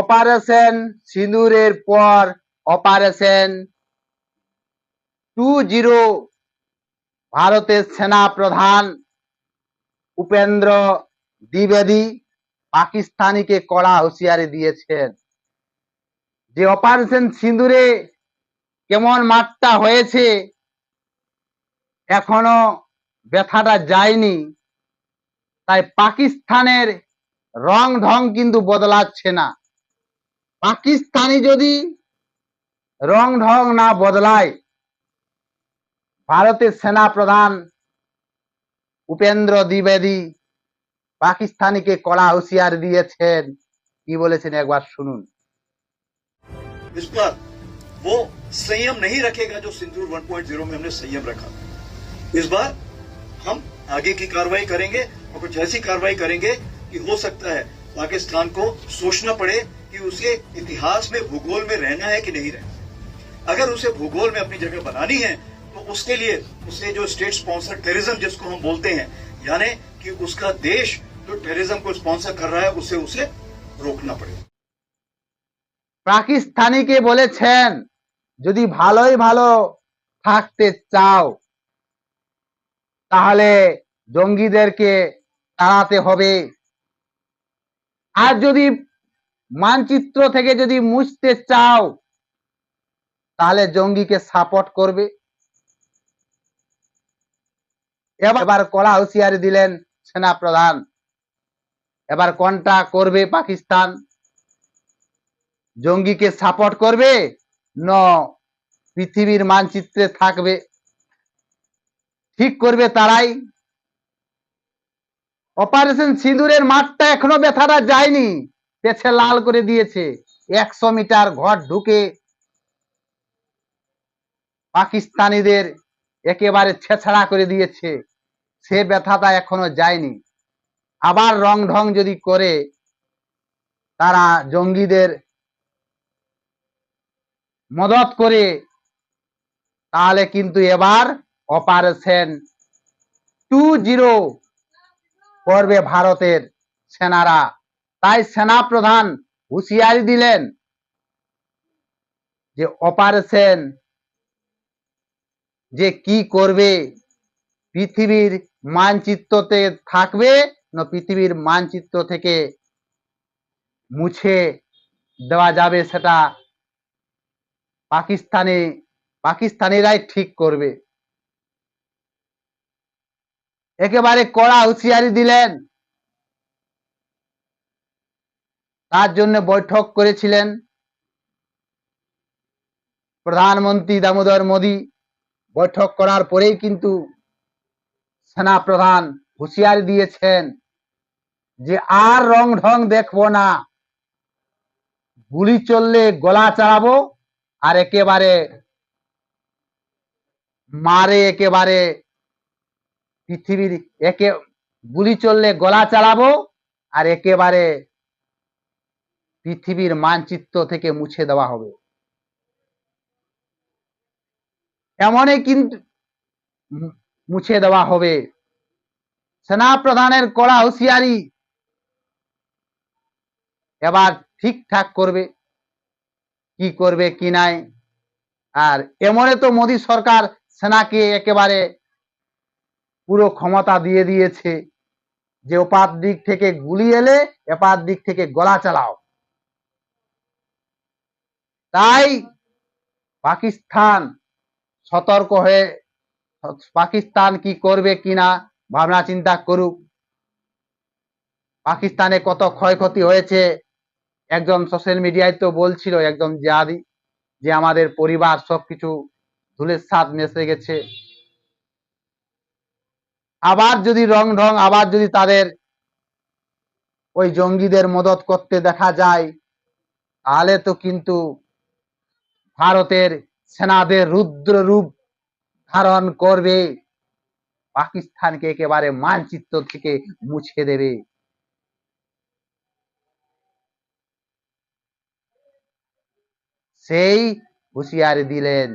Operation সিঁদুরের পর operation two zero ভারতের সেনা প্রধান উপেন্দ্র দ্বিবেদী পাকিস্তানিকে কড়া হুঁশিয়ারি দিয়েছেন। যে অপারেশন সিঁদুরে কেমন মাত্রা হয়েছে, এখনও ব্যথাটা যায়নি, তাই পাকিস্তানের রং ঢং কিন্তু বদলাচ্ছে না। পাকিস্তানি যদি রং ঢং না বদলায় ভারতের সেনা প্রধান উপেন্দ্র দ্বিবেদী পাকিস্তানিকে কড়া হুঁশিয়ার দিয়েছেন কি বলেছেন একবার শুনুন इस पर वो संयम नहीं रखेगा जो सिंदूर 1.0 में हमने संयम रखा इस बार हम आगे की कार्रवाई करेंगे और कुछ ऐसी कार्रवाई करेंगे कि हो सकता है पाकिस्तान को सोचना पड़े कि उसे इतिहास में भूगोल में रहना है कि नहीं रहना अगर उसे भूगोल में अपनी जगह बनानी है तो उसके लिए उसे जो स्टेट स्पॉन्सर टेररिज्म जिसको हम बोलते हैं यानी कि उसका देश जो टेररिज्म को स्पॉन्सर कर रहा है उसे उसे रोकना पड़ेगा পাকিস্তানিকে বলেছেন যদি ভালোই ভালো থাকতে চাও তাহলে জঙ্গিদেরকে তাড়াতে হবে আর যদি মানচিত্র থেকে যদি মুছতে চাও, তাহলে জঙ্গিকে সাপোর্ট করবে। এবার কড়া হুঁশিয়ারি দিলেন সেনা প্রধান এবার কোনটা করবে পাকিস্তান? জঙ্গিকে সাপোর্ট করবে ন পৃথিবীর মানচিত্রে থাকবে? ঠিক করবে তারাই। অপারেশন সিঁদুরের মাঠটা এখনও ব্যথাটা যায়নি। পেছে লাল করে দিয়েছে। একশো মিটার ঘর ঢুকে পাকিস্তানিদের একেবারে ছেছাড়া করে দিয়েছে। সে ব্যথাটা এখনও যায়নি। আবার রং ঢং যদি করে, তারা জঙ্গিদের মদত করে, তাহলে কিন্তু এবার অপারেশন টু জিরো করবে ভারতের সেনারা। তাই সেনা প্রধান হুঁশিয়ারি দিলেন যে অপারেশন যে কি করবে, পৃথিবীর মানচিত্রতে থাকবে না পৃথিবীর মানচিত্র থেকে মুছে দেওয়া যাবে সেটা পাকিস্তানি, পাকিস্তানিরাই ঠিক করবে। একেবারে কড়া হুঁশিয়ারি দিলেন তার জন্য বৈঠক করেছিলেন প্রধানমন্ত্রী দামোদর মোদী। বৈঠক করার পরেই কিন্তু সেনা প্রধান হুঁশিয়ারি দিয়েছেন যে আর রং ঢং দেখব না। গুলি চললে গলা চালাবো আর একেবারে মারে একেবারে পৃথিবীর একে গুলি চললে গলা চালাবো আর একেবারে পৃথিবীর মানচিত্র থেকে মুছে দেওয়া হবে। এমনই কিন্তু মুছে দেওয়া হবে। সেনা প্রধানের কড়া হুঁশিয়ারি এবার ঠিকঠাক করবে, কি করবে, কি নাই। আর এমনে তো মোদী সরকার সেনাকে একেবারে পুরো ক্ষমতা দিয়ে দিয়েছে যে, ওপার দিক থেকে গুলি এলে, এপার দিক থেকে গলা চালাও। তাই পাকিস্তান সতর্ক হয়ে, পাকিস্তান কি করবে কিনা ভাবনা চিন্তা করুক। পাকিস্তানে কত ক্ষয়ক্ষতি হয়েছে, একজন সোশ্যাল মিডিয়ায় তো বলছিল একদম জিয়াদি যে আমাদের পরিবার সবকিছু ধুলের সাথ মেশে গেছে। আবার যদি রং ঢং, আবার যদি তাদের ওই জঙ্গিদের মদত করতে দেখা যায়, তাহলে তো কিন্তু ভারতের সেনাদের রুদ্র রূপ ধারণ করবে। পাকিস্তানকে একেবারে মানচিত্র থেকে মুছে দেবে। সেই হুঁশিয়ারি দিলেন